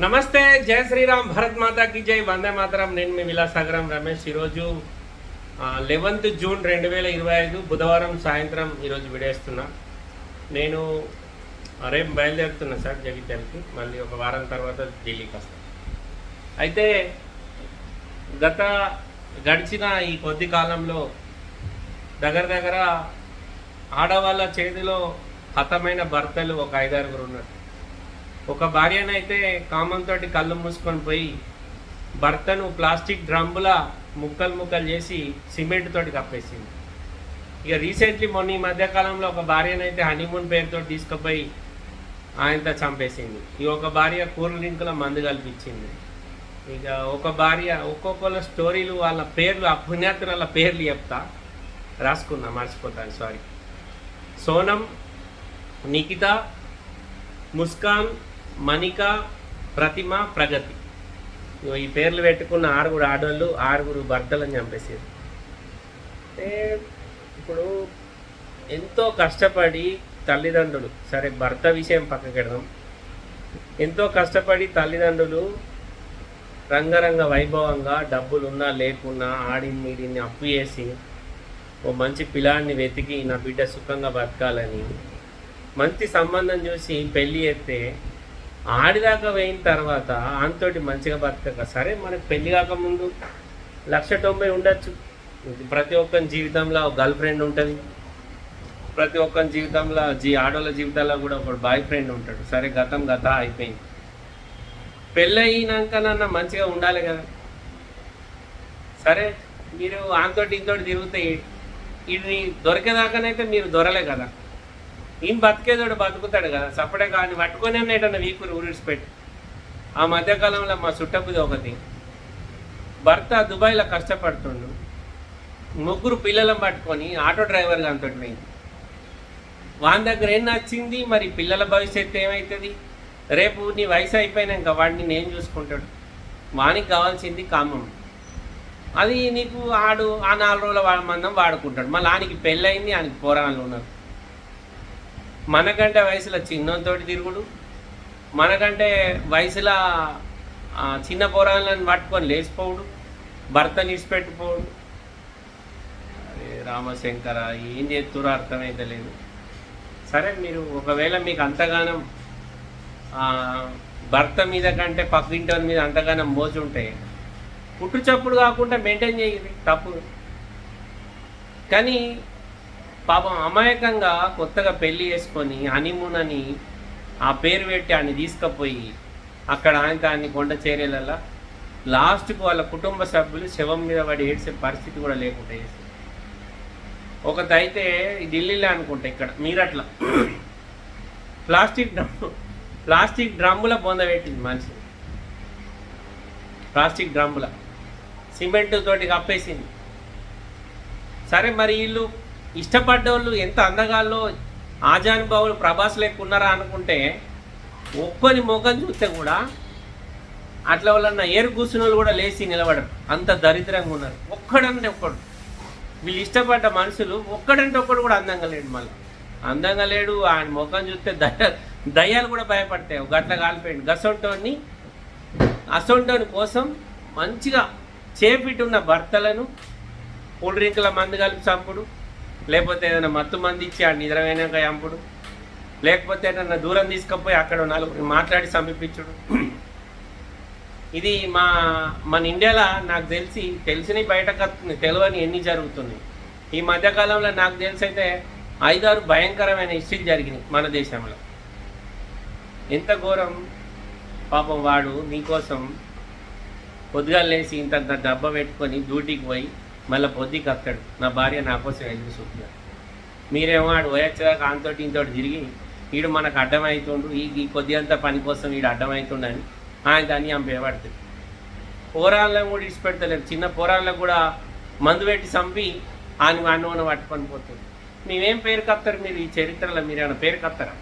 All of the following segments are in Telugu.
నమస్తే జయ శ్రీరామ్ భరత్ మాతాకి జై వందే మాతరం. నేను మీ విలాసాగరం రమేష్. ఈరోజు లెవెన్త్ జూన్ రెండు వేల ఇరవై ఐదు బుధవారం సాయంత్రం ఈరోజు విడేస్తున్నా. నేను రేపు బయలుదేరుతున్నా సార్ జగిత్యాలకి. మళ్ళీ ఒక వారం తర్వాత ఢిల్లీకి వస్తాను అయితే గత గడిచిన ఈ కొద్ది కాలంలో దగ్గర దగ్గర ఆడవాళ్ళ చేతిలో హతమైన భర్తలు ఒక ఐదారుగురు ఉన్నారు. ఒక భార్యనైతే కామంతో కళ్ళు మూసుకొని పోయి భర్తను ప్లాస్టిక్ డ్రమ్ముల ముక్కలు ముక్కలు చేసి సిమెంట్ తోటి కప్పేసింది. ఇక రీసెంట్లీ మొన్న ఈ మధ్యకాలంలో ఒక భార్యనైతే హనీమూన్ పేరుతో తీసుకుపోయి ఆయనతో చంపేసింది. ఈ ఒక భార్య కూల్ డ్రింకుల మందు కల్పించింది. ఇక ఒక భార్య ఒక్కొక్కళ్ళ స్టోరీలు వాళ్ళ పేర్లు ఆ పుణ్యాతుల పేర్లు చెప్తా. రాసుకున్నా మర్చిపోతాను సారీ. సోనం నిఖిత ముస్కాన్ మణిక ప్రతిమ ప్రగతి. ఇగో ఈ పేర్లు పెట్టుకున్న ఆరుగురు ఆడవాళ్ళు ఆరుగురు భర్తలను చంపేసారు అంటే ఇప్పుడు ఎంతో కష్టపడి తల్లిదండ్రులు సరే భర్త విషయం పక్కకెడదాం ఎంతో కష్టపడి తల్లిదండ్రులు రంగరంగ వైభవంగా డబ్బులున్నా లేకున్నా ఆడిని మీడిని అప్పు చేసి ఓ మంచి పిల్లాడిని వెతికి నా బిడ్డ సుఖంగా బతకాలని మంచి సంబంధం చూసి పెళ్ళి చేస్తే ఆడిదాకా పోయిన తర్వాత ఆంతోటి మంచిగా బతకక సరే మనకు పెళ్ళి కాకముందు లక్ష తొంభై ఉండొచ్చు. ప్రతి ఒక్కరి జీవితంలో ఒక గర్ల్ ఫ్రెండ్ ఉంటుంది. ప్రతి ఒక్కరి జీవితంలో జీ ఆడోళ్ళ జీవితాల్లో కూడా ఒక బాయ్ ఫ్రెండ్ ఉంటాడు. సరే గతం గత అయిపోయింది. పెళ్ళయినాకనన్నా మంచిగా ఉండాలి కదా. సరే మీరు ఆంతోటి ఇంతోటి తిరిగితే ఇది దొరికేదాకానైతే మీరు దొరలే కదా. ఈయన బతికేదోడు బతుకుతాడు కదా. సపడే కానీ పట్టుకొని ఏటన్నా వీకురు ఊరిడిచిపెట్టి ఆ మధ్యకాలంలో మా చుట్టపుది ఒకటి. భర్త దుబాయ్లో కష్టపడుతుండు. ముగ్గురు పిల్లలను పట్టుకొని ఆటో డ్రైవర్గా అంతటి పోయింది. వాని దగ్గర ఏం నచ్చింది? మరి పిల్లల భవిష్యత్తు ఏమవుతుంది రేపు నీ వయసు అయిపోయినాక వాడిని నేను చూసుకుంటాడు? వానికి కావాల్సింది కామం అది నీకు ఆడు ఆ నాలుగు రోజుల వాళ్ళ మందం వాడుకుంటాడు. మళ్ళీ ఆయనకి పెళ్ళయింది ఆయనకి పోరాళ్ళు ఉన్నారు. మనకంటే వయసులో చిన్నంతోటి తిరుగుడు మనకంటే వయసులో చిన్న పోరాళ్ళని పట్టుకొని లేచిపోవుడు భర్త నిడిచిపెట్టిపోవుడు అరే రామశంకర ఏం చేస్తురో అర్థమైతలేదు సరే మీరు ఒకవేళ మీకు అంతగానం భర్త మీద కంటే పక్కింటి మీద అంతగానం మోజు ఉంటే పుట్టుచప్పుడు కాకుండా మెయింటైన్ చేయండి తప్పు. కానీ పాపం అమాయకంగా కొత్తగా పెళ్ళి చేసుకొని హనీమూన్ అని ఆ పేరు పెట్టి ఆయన తీసుకుపోయి అక్కడ ఆయన దాన్ని కొండ చేరేలల్లా లాస్ట్కు వాళ్ళ కుటుంబ సభ్యులు శవం మీద పడి ఏడ్చే పరిస్థితి కూడా లేకుండా చేశారు ఒకటైతే ఢిల్లీలో అనుకుంటా ఇక్కడ మీరట్లా. ప్లాస్టిక్ డ్రమ్ ప్లాస్టిక్ డ్రమ్ముల పొందబెట్టింది మనిషి. ప్లాస్టిక్ డ్రమ్ముల. సిమెంట్ తోటి కప్పేసింది. సరే మరి వీళ్ళు ఇష్టపడ్డోళ్ళు ఎంత అందగాల్లో ఆజానుభావులు ప్రభాస్ లేకున్నారా అనుకుంటే ఒక్కని ముఖం చూస్తే కూడా అట్లా వాళ్ళన్న ఏరు కూర్చున్న వాళ్ళు కూడా లేచి నిలబడరు. అంత దరిద్రంగా ఉన్నారు. ఒక్కడంటే ఒక్కడు. వీళ్ళు ఇష్టపడ్డ మనుషులు ఒక్కడంటే ఒక్కడు కూడా అందంగా లేడు మళ్ళీ. అందంగా లేడు ఆయన ముఖం చూస్తే దయ దయ్యాలు కూడా భయపడతాయి. ఒక గట్ల కాలిపోయింది గసొంటోని అసొంటోని కోసం మంచిగా చేపిట్టున్న భర్తలను కూల్ డ్రింకుల మందు కలిపి చంపుడు. లేకపోతే ఏదైనా మత్తు మంది ఇచ్చి ఆ నిద్రమైనాక చంపుడు. లేకపోతే ఏదైనా దూరం తీసుకుపోయి అక్కడ నలుగురిని మాట్లాడి సమీపించుడు ఇది మా మన ఇండియాలో నాకు తెలిసి తెలిసినవి బయటకు వస్తుంది తెలియని ఎన్ని జరుగుతున్నాయి. ఈ మధ్యకాలంలో నాకు తెలిసి అయితే ఐదారు భయంకరమైన ఇష్యూలు జరిగినాయి మన దేశంలో. ఎంత ఘోరం. పాపం వాడు నీకోసం పొద్దుగా లేచి ఇంత డబ్బా పెట్టుకొని డ్యూటీకి పోయి మళ్ళీ పొద్దుకి వస్తాడు నా భార్య నా కోసం ఎదురు చూస్తున్నాడు మీరేమో ఆడు పోయొచ్చేదాకా అంతోటి ఇంతోటి తిరిగి వీడు మనకు అడ్డమవుతుండు ఈ ఈ కొద్ది అంతా పని కోసం వీడు అడ్డమవుతుండని ఆయన దాన్ని చంపేయబడుతుంది పోరాళ్ళని కూడా ఇచ్చిపెడతలేదు చిన్న పోరాళ్ళకు కూడా మందు పెట్టి చంపి ఆయన అన్నోన పట్టుకొని పోతుంది. మేమేం పేరు కత్తారు మీరు? ఈ చరిత్రలో మీరు ఏమైనా పేరు కత్తారా?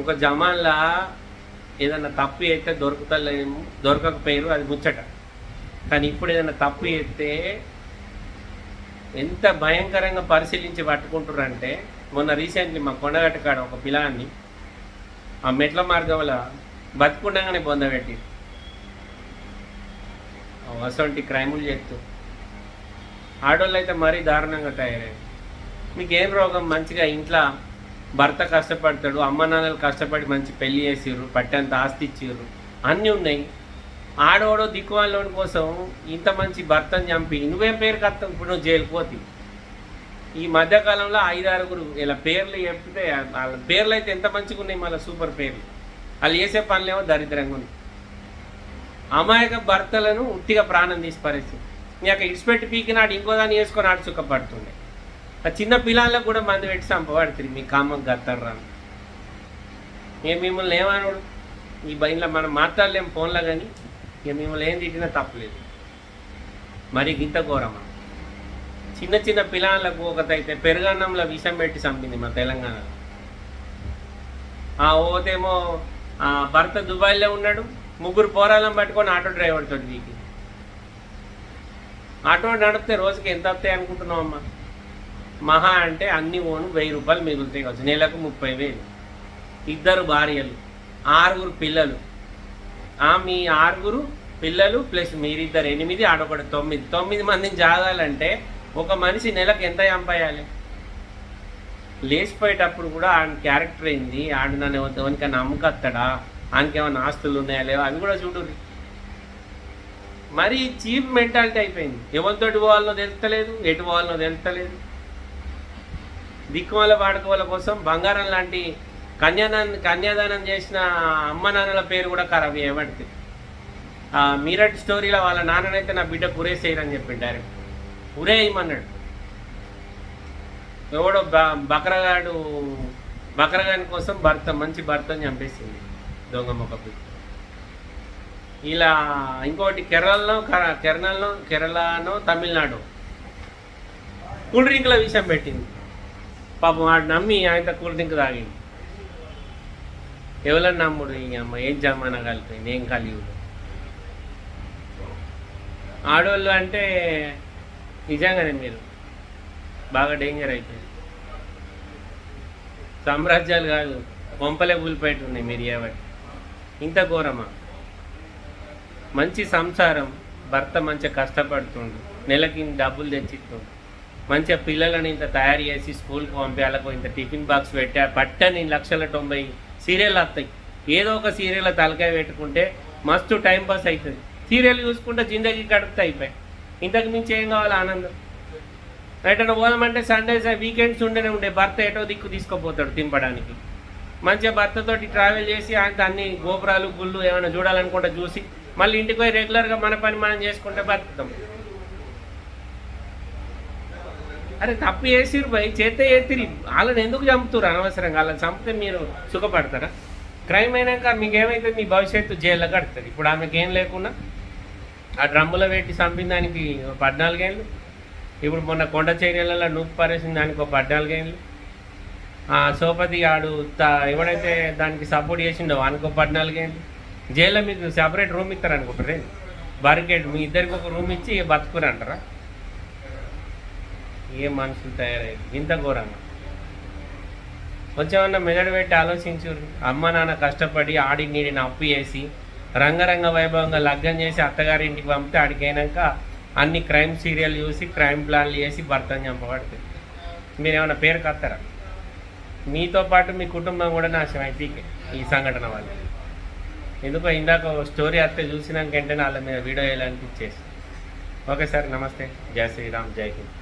ఒక జమాన్లా ఏదన్నా తప్పు అయితే దొరుకుతలేము దొరకకపోయారు అది ముచ్చట. కానీ ఇప్పుడు ఏదైనా తప్పు చేస్తే ఎంత భయంకరంగా పరిశీలించి పట్టుకుంటారంటే మొన్న రీసెంట్లీ మా కొండగట్ట కాడ ఒక పిలాన్ని ఆ మెట్ల మార్గంలో బతుకుండగానే పొందబెట్టి అసొంటి క్రైములు చేస్తూ. ఆడవాళ్ళు అయితే మరీ దారుణంగా తయారయ్యారు. మీకేం రోగం? మంచిగా ఇంట్లో భర్త కష్టపడతాడు అమ్మ నాన్నలు కష్టపడి మంచి పెళ్ళి చేసిర్రు పట్టంత ఆస్తి ఇచ్చిర్రు అన్నీ ఉన్నాయి. ఆడవాడో దిక్కువాళ్ళోని కోసం ఇంత మంచి భర్తను చంపి నువ్వేం పేరు కత్తావు ఇప్పుడు నువ్వు జైలు పోతావు ఈ మధ్యకాలంలో ఐదారుగురు ఇలా పేర్లు చెప్తే వాళ్ళ పేర్లు అయితే ఎంత మంచిగా ఉన్నాయి మళ్ళీ సూపర్ పేర్లు. వాళ్ళు చేసే పనులేమో దరిద్రంగా ఉంది అమాయక భర్తలను ఉట్టిగా ప్రాణం తీసి పరిస్థితి. ఇక ఇడిచిపెట్టి పీకినాడు ఇంకో దాన్ని వేసుకొని ఆడు చుక్కపడుతుండే ఆ చిన్న పిల్లలకు కూడా మందు పెట్టి చంపబడుతుంది మీ కామం గత్తర్రా ఏ మిమ్మల్ని ఏమనుడు? ఈ బయట మనం మాట్లాడలేం ఫోన్లో కానీ. ఇక మిమ్మల్ని ఏం తిట్టినా తప్పలేదు. మరి గింత ఘోరమా? చిన్న చిన్న పిల్లలకు ఒకటైతే పెరుగన్నంలో విషం పెట్టి చంపింది మా తెలంగాణలో. ఆ ఓతేమో ఆ భర్త దుబాయ్లో ఉన్నాడు ముగ్గురు పోరాలను పట్టుకొని ఆటో డ్రైవర్ తోటి వీకి ఆటో నడిపితే రోజుకి ఎంత వస్తాయి అనుకుంటున్నావు అమ్మా? మహా అంటే అన్ని ఓను వెయ్యి రూపాయలు మిగులుతాయి కావచ్చు నెలకు ముప్పై వేలు. ఇద్దరు భార్యలు ఆరుగురు పిల్లలు మీ ఆరుగురు పిల్లలు ప్లస్ మీరిద్దరు ఎనిమిది ఆడొకటి తొమ్మిది. తొమ్మిది మందిని జాగాలంటే ఒక మనిషి నెలకు ఎంత చంపేయాలి? లేచిపోయేటప్పుడు కూడా ఆయన క్యారెక్టర్ అయింది ఆడు నన్ను ఎవరికైనా నమ్మకత్తడా? ఆయనకి ఏమైనా ఆస్తులు ఉన్నాయా? లేవా? అవి కూడా చూడు మరి చీప్ మెంటాలిటీ అయిపోయింది. ఎవరితోటి పోవాలనో తెలుస్తలేదు ఎటు పోవాలనో తెలుస్తలేదు దిక్కుమల వాడుకోవాల కోసం బంగారం లాంటి కన్యాదానం కన్యాదానం చేసిన అమ్మ నాన్నల పేరు కూడా ఖరాబ్ చేయబడుతుంది ఆ మీరట్ స్టోరీలో వాళ్ళ నాన్ననైతే నా బిడ్డ పురేసేయరని చెప్పిండు డైరెక్ట్. ఉరేయమన్నాడు ఎవడో బ- బక్రగాడు బకరగాని కోసం భర్త మంచి భర్తని చంపేసింది దొంగ మొక్క ఇలా ఇంకోటి కేరళలో కేరళలో కేరళనో తమిళనాడు. కూల్ డ్రింక్ల విషయం పెట్టింది. పాపం వాడు నమ్మి ఆయన కూల్ డ్రింక్ తాగింది ఎవరన్నా నమ్ముడు ఈ అమ్మ ఏం జమానా కలిపోయింది ఏం కలియుడు ఆడవాళ్ళు అంటే నిజంగానే మీరు బాగా డేంజర్ అయిపోయింది సామ్రాజ్యాలు కాదు కొంపలే కూలిపోయేట్టు ఉన్నాయి మీరు ఏవటి ఇంత ఘోరమా? మంచి సంసారం భర్త మంచిగా కష్టపడుతుండు నెలకి డబ్బులు తెచ్చిస్తుండు. మంచిగా పిల్లలను ఇంత తయారు చేసి స్కూల్కి పంపించాలకు ఇంత టిఫిన్ బాక్స్ పెట్టా పట్టని లక్షల తొంభై సీరియల్ వస్తాయి ఏదో ఒక సీరియల్ తలకాయ పెట్టుకుంటే మస్తు టైం పాస్ అవుతుంది సీరియల్ చూసుకుంటే జిందగీ గడుపుతా అయిపోయి. ఇంతకు మించి ఏం కావాలి ఆనందం? ఎటైనా పోదామంటే సండేస్ వీకెండ్స్ ఉండనే ఉండే. భర్త ఎటో దిక్కు తీసుకుపోతాడు తింపడానికి మంచిగా భర్తతోటి ట్రావెల్ చేసి ఆయన అన్ని గోపురాలు గుళ్ళు ఏమైనా చూడాలనుకుంటే చూసి మళ్ళీ ఇంటికి పోయి రెగ్యులర్గా మన పని మనం చేసుకుంటే బతుకుతాం. అరే తప్పు చేసిరు పోయి చేతే ఎత్తిరి వాళ్ళని ఎందుకు చంపుతారు అనవసరంగా? వాళ్ళని చంపితే మీరు సుఖపడతారా? క్రైమ్ అయినాక మీకు ఏమైతే మీ భవిష్యత్తు జైల్లో కడుతుంది? ఇప్పుడు ఆమెకి ఏం లేకుండా ఆ డ్రమ్ములో పెట్టి చంపిన దానికి పద్నాలుగేళ్ళు ఇప్పుడు మొన్న కొండ చర్యలలో నూపు పారేసిన దానికి ఒక పద్నాలుగేళ్ళు ఆ సోపతి ఆడు త- ఎవడైతే దానికి సపోర్ట్ చేసిండో వానికి ఒక పద్నాలుగేళ్ళు జైల్లో మీకు సెపరేట్ రూమ్ ఇస్తారు అనుకుంటారే బారికేడ్ మీ ఇద్దరికి ఒక రూమ్ ఇచ్చి బతుకురంటారా? ఏ మనుషులు తయారయ్యారు? ఇంత ఘోరంగా. కొంచెమన్నా మెదడు పెట్టి ఆలోచించు. అమ్మ నాన్న కష్టపడి ఆడి నీడిని అప్పు చేసి రంగరంగ వైభవంగా లగ్గం చేసి అత్తగారింటికి పంపితే ఆడికైనాక అన్ని క్రైమ్ సీరియల్ చూసి క్రైమ్ ప్లాన్లు చేసి భర్తను చంపబడుతుంది మీరు ఏమైనా పేరు కత్తారా? మీతో పాటు మీ కుటుంబం కూడా నాశనం అయితే ఈ సంఘటన వల్ల. ఎందుకో ఇందాక స్టోరీ అత్తే చూసినాక వెంటనే వాళ్ళ మీద వీడియో వేయాలనిపించేసి ఓకే సార్ నమస్తే. జై శ్రీరామ్ జై హింద్.